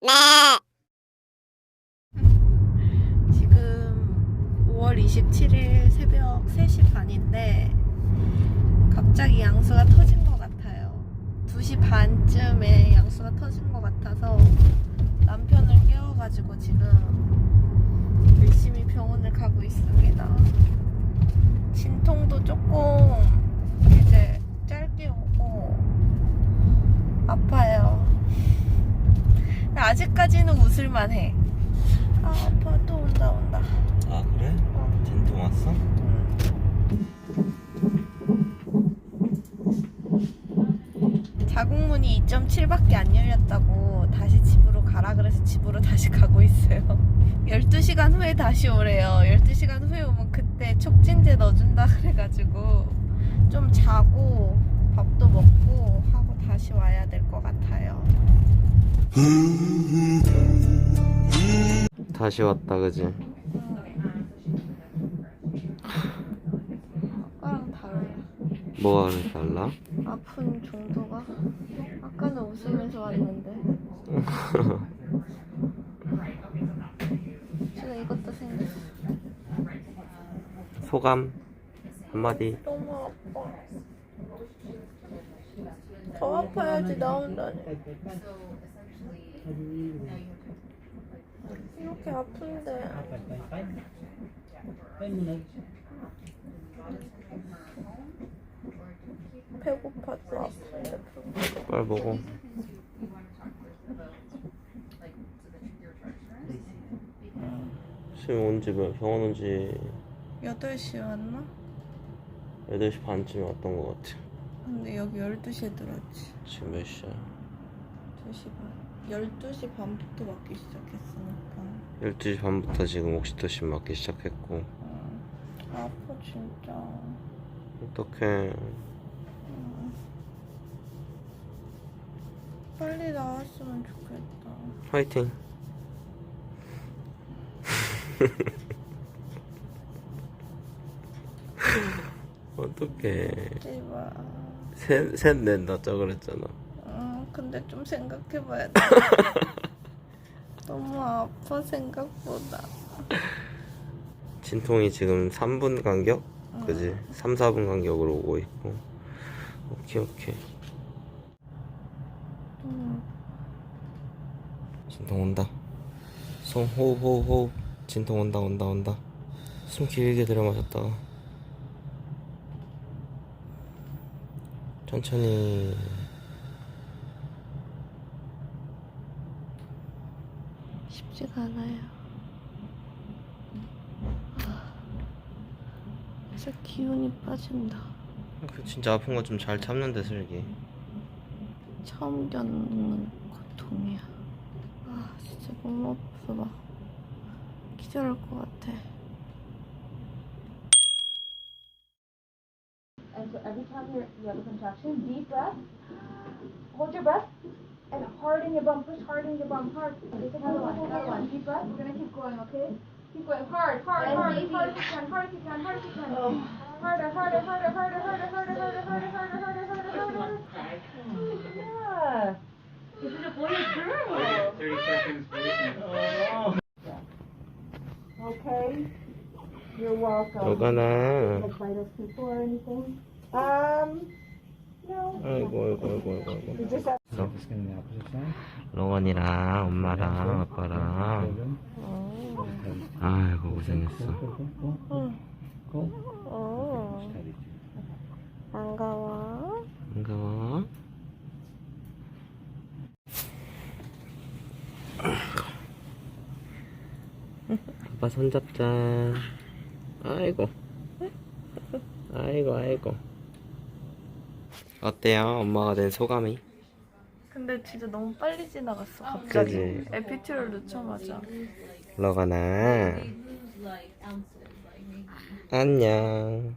지금 5월 27일 새벽 3시 반인데 갑자기 양수가 터진 것 같아요. 2시 반쯤에 양수가 터진 것 같아서 남편을 깨워가지고 지금 열심히 병원을 가고 있습니다. 진통도 조금 이제 짧게 오고 아파요. 근데 아직까지는 웃을만 해. 아, 아파. 또 온다, 온다. 아 그래? 어. 진통 왔어? 자국문이 2.7밖에 안 열렸다고 다시 집으로 가라 그래서 집으로 다시 가고 있어요. 12시간 후에 다시 오래요. 12시간 후에 오면 그때 촉진제 넣어준다 그래가지고 좀 자고 밥도 먹고 하고 다시 와야 될 것 같아요. 다시 왔다 그지? 아까랑 달라. 뭐가 그렇게 달라? 아픈 정도가? 아까는 웃으면서 왔는데. 지금 이것도 생겼어. 소감? 한마디? 너무 아파. 더 아파야지 나온다니 이렇게 아픈데 배고파도 아픈데. 빨리 먹어 지금 온지 몇 병원 온지 8시에 왔나? 8시 반쯤에 왔던 것 같아 근데 여기 12시에 들어왔지 지금 몇 시야? 2시 반 12시 반부터 맞기 시작했으니까. 12시 반부터 지금 옥시토신 맞기 시작했고. 어, 아파 진짜. 어떡해. 음. 빨리 나왔으면 좋겠다. 화이팅. 어떡해. 제발. 셋, 셋 낸다 짜 그랬잖아. 음, 근데 좀 생각해봐야 돼. 너무 아파 생각보다. 진통이 지금 3분 간격? 응. 그지? 3, 4분 간격으로 오고 있고. 오케이 오케이. 음, 진통 온다. 손 호흡 호흡 호흡 진통 온다 온다 온다. 숨 길게 들여 마셨다가 천천히 쉽지가 않아요 아, 진짜 기운이 빠진다 그 진짜 아픈 거 좀 잘 참는데 슬기 처음 겪는 고통이야. 아, 진짜 너무 아파. 막 기절할 것 같아. And so every time you're, you have a contraction, deep breath, hold your breath, and harden your bum. Push hard in your bum. Hard. Take another one. Another one. Deep breath. We're gonna keep going, okay? Keep going. Hard, hard, yes, hard, baby. hard if you can, hard if you hard if you Harder, harder, harder, harder, harder, harder, harder, harder, harder, harder, harder, harder. Yeah. Is it a boy or girl? Thirty seconds. Oh. Okay. You're welcome. You're gonna. Like us before or anything? Um. No. Go, go, go, go, go. You just have 있어. 로건이랑 엄마랑 아빠랑 Children. 아이고 고생했어 go. 어, Steady. 반가워. 반가워 아빠 손 잡자 아이고 아이고 아이고 어때요 엄마가 된 소감이? 근데 진짜 너무 빨리 지나갔어, 갑자기. 그지? 에피트를 넣자마자. 로건아 안녕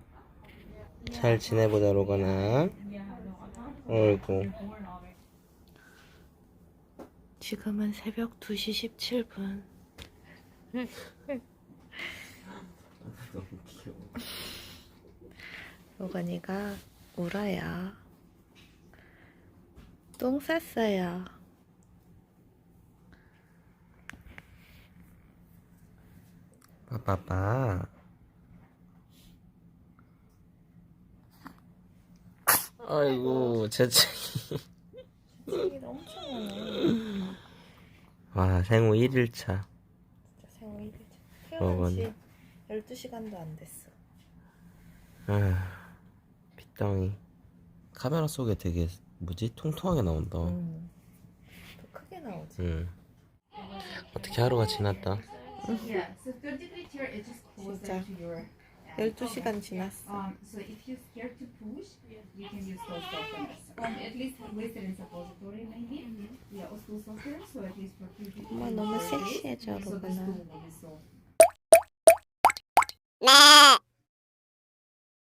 잘 지내보자 로건아 어이구 지금은 새벽 2시 17분. 너무 귀여워 로건이가 울어요. 똥 쌌어요. 빠빠빠. 아이고 재채기. 재채기도 엄청 많아. 와 생후 1일차. 진짜 생후 1일차. 태어난 지 12시간도 안 됐어. 아, 빗덩이. 카메라 속에 되게 뭐지 통통하게 나온다. 음. 더 크게 나오지. 응. 어떻게 하루가 지났다. Yeah, so 23 chair is just closer 진짜. to your 12시간 지났어. um um 엄마 너무. 섹시해져, 로그나. soft